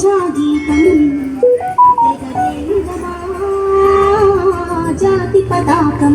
ప్రజాగీతం జాతి పతాకం.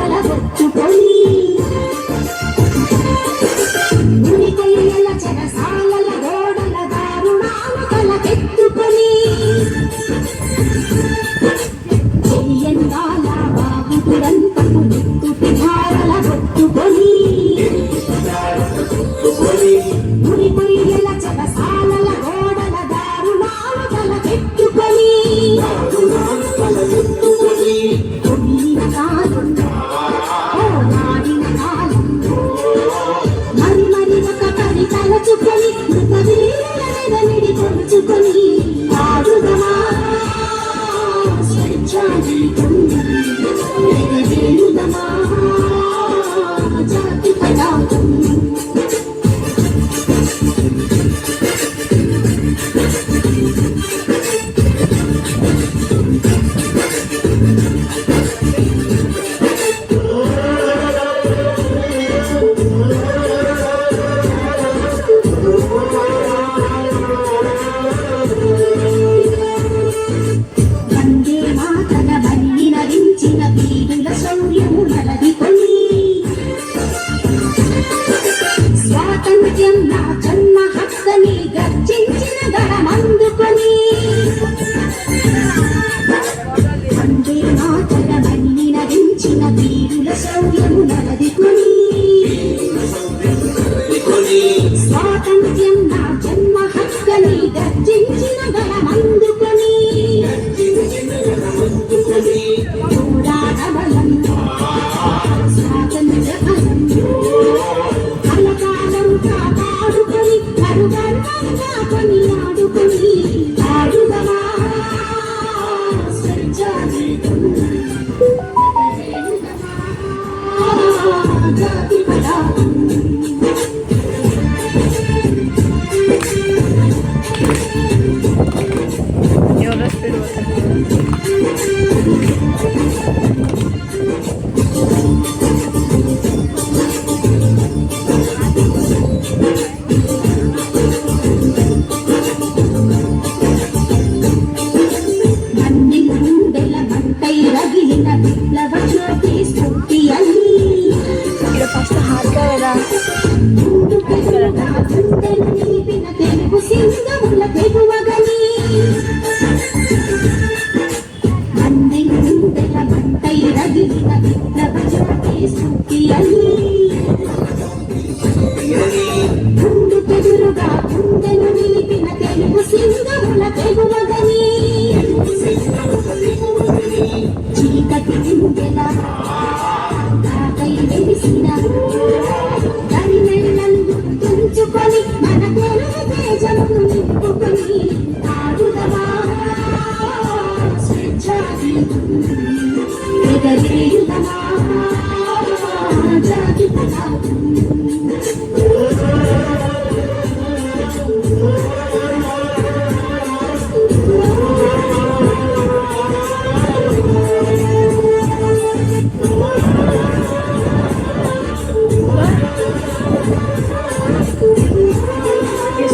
Honey, honey,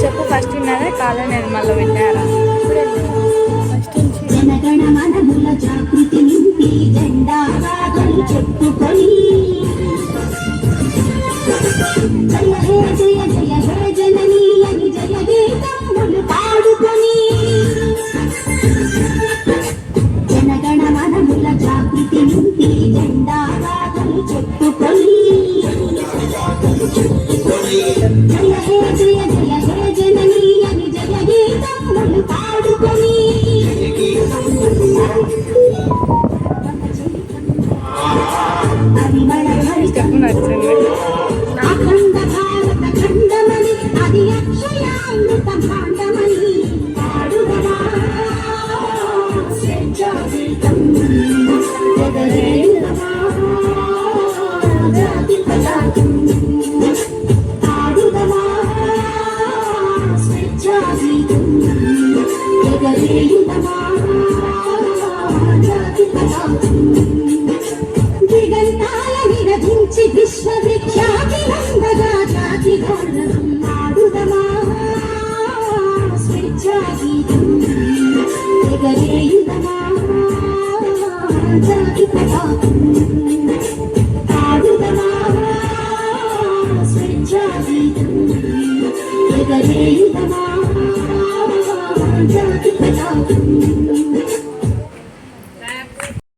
చెప్పు ఫస్ట్ విన్నారా? కాదని మళ్ళీ విన్నారా? గణ మనముల జాగృతి నింపి జెండా రాగలు చెప్పుకొని. జయ జయ జయ జయ జననీ అని జయ గీతం విశ్వవిఖ్యాతి నందగా జాతి గౌరవ.